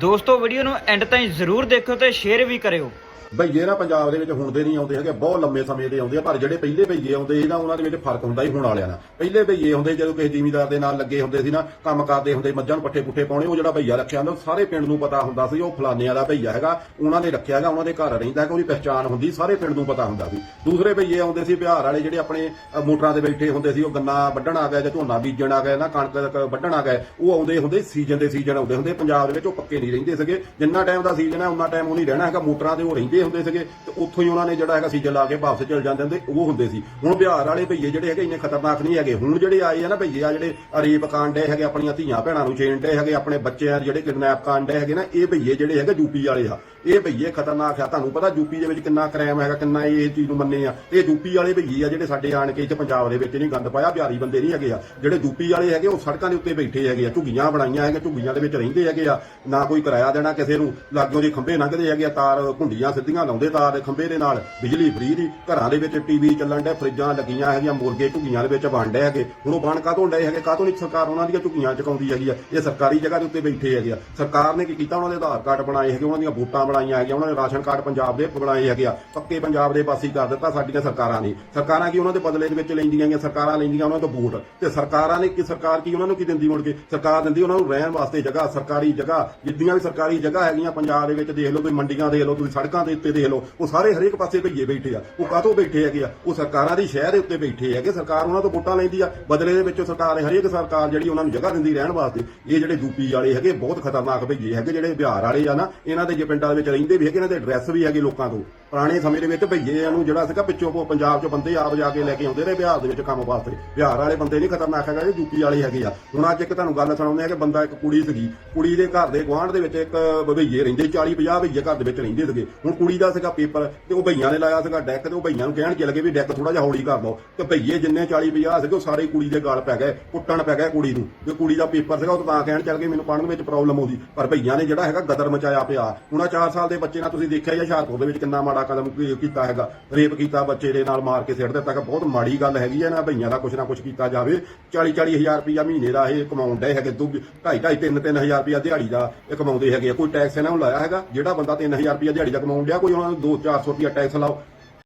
ਦੋਸਤੋ ਵੀਡੀਓ ਨੂੰ ਐਂਡ ਤਾਈਂ ਜ਼ਰੂਰ ਦੇਖਿਓ ਤੇ ਸ਼ੇਅਰ ਵੀ ਕਰਿਓ। ਬਈਏ ਨਾ ਪੰਜਾਬ ਦੇ ਵਿੱਚ ਹੁਣ ਦੇ ਨਹੀਂ ਆਉਂਦੇ ਹੈਗੇ, ਬਹੁਤ ਲੰਮੇ ਸਮੇਂ ਦੇ ਆਉਂਦੇ ਆ, ਪਰ ਜਿਹੜੇ ਪਹਿਲੇ ਬਈਏ ਆਉਂਦੇ ਸੀ ਨਾ, ਉਹਨਾਂ ਦੇ ਵਿੱਚ ਫ਼ਰਕ ਹੁੰਦਾ ਹੀ ਹੁਣ ਵਾਲਿਆਂ ਨਾਲ। ਪਹਿਲੇ ਬਈਏ ਹੁੰਦੇ ਜਦੋਂ ਕਿਸੇ ਜ਼ਿਮੀਦਾਰ ਦੇ ਨਾਲ ਲੱਗੇ ਹੁੰਦੇ ਸੀ ਨਾ, ਕੰਮ ਕਰਦੇ ਹੁੰਦੇ, ਮੱਝਾਂ ਨੂੰ ਪੱਠੇ ਪੁੱਠੇ ਪਾਉਣੇ, ਉਹ ਜਿਹੜਾ ਭਈਆ ਰੱਖਿਆ ਹੁੰਦਾ, ਸਾਰੇ ਪਿੰਡ ਨੂੰ ਪਤਾ ਹੁੰਦਾ ਸੀ, ਉਹ ਫਲਾਨਿਆਂ ਦਾ ਭਈਆ ਹੈਗਾ, ਉਹਨਾਂ ਨੇ ਰੱਖਿਆ ਹੈਗਾ ਉਹਨਾਂ ਦੇ ਘਰ ਰਹਿੰਦਾ ਹੈਗਾ, ਉਹਦੀ ਪਛਾਣ ਹੁੰਦੀ, ਸਾਰੇ ਪਿੰਡ ਨੂੰ ਪਤਾ ਹੁੰਦਾ ਸੀ। ਦੂਸਰੇ ਭਈਏ ਆਉਂਦੇ ਸੀ, ਬਿਹਾਰ ਵਾਲੇ ਜਿਹੜੇ ਆਪਣੇ ਮੋਟਰਾਂ ਦੇ ਬੈਠੇ ਹੁੰਦੇ ਸੀ, ਉਹ ਗੰਨਾ ਵੱਢਣ ਆ ਗਏ ਜਾਂ ਝੋਨਾ ਬੀਜਣ ਆ ਗਿਆ ਨਾ ਕਣਕ ਵੱਢਣ ਆ ਗਏ, ਉਹ ਆਉਂਦੇ ਹੁੰਦੇ ਸੀਜ਼ਨ ਦੇ ਸੀਜ਼ਨ ਆਉਂਦੇ ਹੁੰਦੇ, ਪੰਜਾਬ ਦੇ ਵਿੱਚ ਉਹ ਪੱਕੇ ਨਹੀਂ ਰਹਿੰਦੇ ਸੀਗੇ, ਜਿੰਨਾ ਟਾਈਮ ਦਾ ਸੀਜ਼ਨ ਹੈ ਉਹਨਾਂ ਟਾਈਮ ਉਹ ਨਹੀਂ ਰਹਿਣਾ ਹੈਗਾ, ਮੋਟਰਾਂ ਤੇ ਉਹ ਰਹਿੰਦੇ ਹੁੰਦੇ ਸੀਗੇ ਤੇ ਉੱਥੋਂ ਹੀ ਉਹਨਾਂ ਨੇ ਜਿਹੜਾ ਹੈਗਾ ਸੀਜਾ ਲਾ ਕੇ ਵਾਪਸ ਚਲ ਜਾਂਦੇ ਹੁੰਦੇ, ਉਹ ਹੁੰਦੇ ਸੀ। ਹੁਣ ਬਿਹਾਰ ਵਾਲੇ ਭਈਏ ਜਿਹੜੇ ਹੈਗੇ ਇੰਨੇ ਖਤਰਨਾਕ ਨਹੀਂ ਹੈਗੇ। ਹੁਣ ਜਿਹੜੇ ਆਏ ਆ ਨਾ ਭਈਏ, ਆ ਜਿਹੜੇ ਰੇਪ ਕਾਂਡੇ ਹੈਗੇ ਆਪਣੀਆਂ ਧੀਆਂ ਭੈਣਾਂ ਨੂੰ ਛੇੜਦੇ ਹੈਗੇ, ਆਪਣੇ ਬੱਚਿਆਂ ਜਿਹੜੇ ਕਿਡਨੈਪ ਕਾਂਡੇ ਹੈਗੇ ਨਾ, ਇਹ ਭਈਏ ਜਿਹੜੇ ਹੈਗੇ ਯੂਪੀ ਵਾਲੇ ਆ। ਇਹ ਭਈਏ ਖਤਰਨਾਕ ਆ। ਤੁਹਾਨੂੰ ਪਤਾ ਯੂਪੀ ਦੇ ਵਿੱਚ ਕਿੰਨਾ ਕ੍ਰਾਈਮ ਹੈਗਾ, ਕਿੰਨਾ ਇਹ ਚੀਜ਼ ਨੂੰ ਮੰਨੇ ਆ। ਇਹ ਯੂਪੀ ਵਾਲੇ ਭਈਏ ਆ ਜਿਹੜੇ ਸਾਡੇ ਆਣ ਕੇ ਇੱਥੇ ਪੰਜਾਬ ਦੇ ਵਿੱਚ ਨਹੀਂ ਗੰਦ ਪਾਇਆ, ਬਿਹਾਰੀ ਬੰਦੇ ਨਹੀਂ ਹੈਗੇ ਆ। ਜਿਹੜੇ ਯੂਪੀ ਵਾਲੇ ਹੈਗੇ, ਉਹ ਸੜਕਾਂ ਦੇ ਉੱਤੇ ਬੈਠੇ ਹੈਗੇ ਆ, ਝੁੱਗੀਆਂ ਬਣਾਈਆਂ ਹੈਗੇ, ਝੁੱਗੀਆਂ ਦੇ ਵਿੱਚ ਰਹਿੰਦੇ ਹੈਗੇ ਆ। ਨਾ ਕੋਈ ਕਿਰਾਇਆ ਦੇਣਾ ਕਿਸੇ ਨੂੰ, ਲਾਗਿਓਂ ਦੇ ਖੰਭੇ ਲੰਘਦੇ ਹੈਗੇ ਆ, ਤਾਰ ਘੁੰਡੀਆਂ ਸਿੱਧੀਆਂ ਲਾਉਂਦੇ ਤਾਰ ਦੇ ਖੰਭੇ ਦੇ ਨਾਲ ਬਿਜਲੀ ਫਰੀ ਦੀ। ਘਰਾਂ ਦੇ ਵਿੱਚ ਟੀਵੀ ਚੱਲਣ ਦੇ ਫਰਿੱਜਾਂ ਲੱਗੀਆਂ ਹੈਗੀਆਂ, ਮੁਰਗੇ ਝੁੱਗੀਆਂ ਦੇ ਵਿੱਚ ਬਣ ਡਏ ਹੈਗੇ। ਹੁਣ ਉਹ ਬਣ ਕਾਹਤੋਂ ਡਏ ਹੈਗੇ? ਕਾਹਤੋਂ ਨਹੀਂ ਸਰਕਾਰ ਉਹਨਾਂ ਦੀਆਂ ਝੁੱਗੀਆਂ ਚਕਾਉਂਦੀ ਹੈਗੀ ਆ? ਇਹ ਸਰਕਾਰੀ ਜਗ੍ਹਾ ਦੇ ਉੱਤੇ ਬੈਠੇ ਹੈਗੇ ਆ। ਸਰਕਾਰ ਨੇ ਕੀ ਕੀਤਾ? ਉਹਨਾਂ ਦੇ ਆਧਾਰ ਕਾਰਡ ਬਣਾਏ ਹੈਗੇ, ਉਹਨਾਂ ਦੀਆਂ ਵੋਟਾਂ ਬਣਾਈਆਂ ਹੈਗੀਆਂ, ਉਹਨਾਂ ਨੇ ਰਾਸ਼ਨ ਕਾਰਡ ਪੰਜਾਬ ਦੇ ਬਣਾਏ ਹੈਗੇ ਆ। ਪੱਕੇ ਪੰਜਾਬ ਦੇ ਵਾਸੀ ਕਰ ਦਿੱਤਾ ਸਾਡੀਆਂ ਸਰਕਾਰਾਂ ਨੇ। ਸਰਕਾਰਾਂ ਕੀ ਉਹਨਾਂ ਦੇ ਬਦਲੇ ਦੇ ਵਿੱਚ ਲੈਂਦੀਆਂ ਹੈਗੀਆਂ? ਸਰਕਾਰਾਂ ਲੈਂਦੀਆਂ ਉਹਨਾਂ ਤੋਂ ਵੋਟ। ਤੇ ਸਰਕਾਰਾਂ ਨੇ ਕੀ ਸਰਕਾਰ ਕੀ ਉਹਨਾਂ ਨੂੰ ਕੀ ਦਿੰਦੀ ਮੁੜ ਕੇ? ਸਰਕਾਰ ਦਿੰਦੀ ਉਹਨਾਂ ਨੂੰ ਰਹਿਣ ਵਾਸਤੇ ਜਗ੍ਹਾ, ਸਰਕਾਰੀ ਜਗ੍ਹਾ ਜਿੱਦੀਆਂ ਵੀ ਸਰਕਾਰੀ ਜਗ੍ਹਾ ਹੈਗੀਆਂ ਪੰਜਾਬ ਦੇ ਵਿੱਚ, ਦੇਖ ਲਓ ਤੁਸੀਂ ਮੰਡੀਆਂ, ਦੇਖ ਲਓ ਤੁਸੀਂ ਸੜਕਾਂ ਦੇ ਉੱਤੇ ਦੇਖ ਲਓ, ਉਹ ਸਾਰੇ ਹਰੇਕ ਪਾਸੇ ਭਈਏ ਬੈਠੇ ਆ। ਉਹ ਕਾਹਤੋਂ ਬੈਠੇ ਹੈਗੇ ਆ? ਉਹ ਸਰਕਾਰਾਂ ਦੀ ਸ਼ਹਿਰ ਦੇ ਉੱਤੇ ਬੈਠੇ ਹੈਗੇ। ਸਰਕਾਰ ਉਹਨਾਂ ਤੋਂ ਵੋਟਾਂ ਲੈਂਦੀ ਆ। ਬਦਲੇ ਦੇ ਵਿੱਚ ਸਰਕਾਰ ਨੇ ਹਰੇਕ ਸਰਕਾਰ ਜਿਹੜੀ ਉਹਨਾਂ ਨੂੰ ਜਗ੍ਹਾ ਦਿੰਦੀ ਰਹਿਣ ਵਾਸਤੇ, ਇਹ ਜਿਹੜੇ ਯੂਪੀ ਵਾਲੇ ਹੈਗੇ, ਬਹੁਤ ਖਤਰਨਾਕ ਭਈਏ ਹੈਗੇ, ਜਿਹੜੇ ਬਿਹਾਰ ਵਾਲੇ ਆ ਨਾ, ਇਹਨਾਂ ਦੇ ਜੇ ਪਿੰਡਾਂ ਦੇ ਵਿੱਚ ਰਹਿੰਦੇ ਵੀ ਹੈਗੇ, ਇਹਨਾਂ ਦੇ ਐਡਰੈਸ ਵੀ ਹੈਗੇ ਲੋਕਾਂ ਤੋਂ। ਪੁਰਾਣੇ ਸਮੇਂ ਦੇ ਵਿੱਚ ਭਈਏ ਨੂੰ ਜਿਹੜਾ ਸੀਗਾ ਪਿੱਛੋਂ ਉਹ ਪੰਜਾਬ ਚੋਂ ਬੰਦੇ ਆਪ ਜਾ ਕੇ ਲੈ ਕੇ ਆਉਂਦੇ ਰਹੇ ਬਿਹਾਰ ਦੇ ਵਿੱਚ ਕੰਮ ਵਾਸਤੇ। ਬਿਹਾਰ ਵਾਲੇ ਬੰਦੇ ਨਹੀਂ ਖਤਰਨਾਕ ਹੈਗਾ ਇਹ ਯੂਪੀ ਵਾਲੇ ਹੈਗੇ ਆ। ਹੁਣ ਅੱਜ ਇੱਕ ਤੁਹਾਨੂੰ ਗੱਲ ਸੁਣਾਉਂਦੇ ਆ ਕਿ ਬੰਦਾ ਇੱਕ ਕੁੜੀ ਸੀਗੀ, ਕੁੜੀ ਦੇ ਘਰ ਦੇ ਗੁਆਂਢ ਦੇ ਵਿੱਚ ਇੱਕ ਭਈਏ ਰਹਿੰਦੇ 40 50 ਭਈਏ ਘਰ ਦੇ ਵਿੱਚ ਰਹਿੰਦੇ ਸੀਗੇ। ਹੁਣ ਕੁੜੀ ਦਾ ਸੀਗਾ ਪੇਪਰ ਤੇ ਉਹ ਭਈਆਂ ਨੇ ਲਾਇਆ ਸੀਗਾ ਡੈਕ ਤੇ, ਉਹ ਭਈਆਂ ਨੂੰ ਕਹਿਣ ਚੱਲ ਗਏ ਵੀ ਡੈਕ ਥੋੜਾ ਜਿਹਾ ਹੌਲੀ ਕਰ ਲਓ। ਤੇ ਭਈਏ ਜਿੰਨੇ 40 50 ਸੀਗੇ, ਉਹ ਸਾਰੇ ਕੁੜੀ ਦੇ ਗਾਲ ਪੈ ਗਏ, ਕੁੱਟਣ ਪੈ ਗਏ ਕੁੜੀ ਨੂੰ। ਤੇ ਕੁੜੀ ਦਾ ਪੇਪਰ ਸੀਗਾ, ਉਹ ਤਾਂ ਕਹਿਣ ਚੱਲ ਗਏ, ਮੈਨੂੰ ਪੜ੍ਹਨ ਵਿੱਚ ਪ੍ਰੋਬਲਮ ਆਉਂਦੀ। ਪਰ ਭਈਆਂ ਨੇ ਜਿਹੜਾ ਹੈਗਾ ਗਦਰ ਮਚਾਇਆ ਪਿਆ। ਹੁਣ 4 ਸਾਲ ਦੇ ਬੱਚੇ ਨਾਲ ਤੁਸੀਂ ਦੇਖਿਆ ਜਾਂ ਹੁਸ਼ਿਆਰਪੁਰ ਦੇ ਵਿੱਚ ਕਿੰਨਾ ਮਾੜਾ ਕਦਮ ਕੀਤਾ ਹੈਗਾ। ਰੇਪ ਕੀਤਾ, ਬੱਚੇ ਦੇ ਨਾਲ ਮਾਰ ਕੇ ਸਿੱਟ ਦਿੱਤਾ। ਕਿ ਬਹੁਤ ਮਾੜੀ ਗੱਲ ਹੈਗੀ ਹੈ ਨਾ, ਭਈਆਂ ਦਾ ਕੁਛ ਨਾ ਕੁਛ ਕੀਤਾ ਜਾਵੇ। 40 40 ਹਜ਼ਾਰ ਰੁਪਇਆ ਮਹੀਨੇ ਦਾ ਇਹ ਕਮਾਉਣ ਡਏ ਹੈਗੇ। ਦੋ 2.5 2.5 3 3 ਹਜ਼ਾਰ ਰੁਪਇਆ ਦਿਹਾੜੀ ਦਾ ਇਹ ਕਮਾਉਂਦੇ ਹੈਗੇ ਕੋਈ ਟੈਕਸ ਇਹਨਾਂ ਨੂੰ ਲਾਇਆ ਹੈਗਾ? ਜਿਹੜਾ ਬੰਦਾ 3000 ਰੁਪਇਆ ਦਿਹਾੜੀ ਦਾ ਕਮਾਉਣ ਡਿਆ, ਕੋਈ ਉਹਨਾਂ ਨੂੰ 2 400 ਰੁਪਇਆ ਟੈਕਸ ਲਾਓ।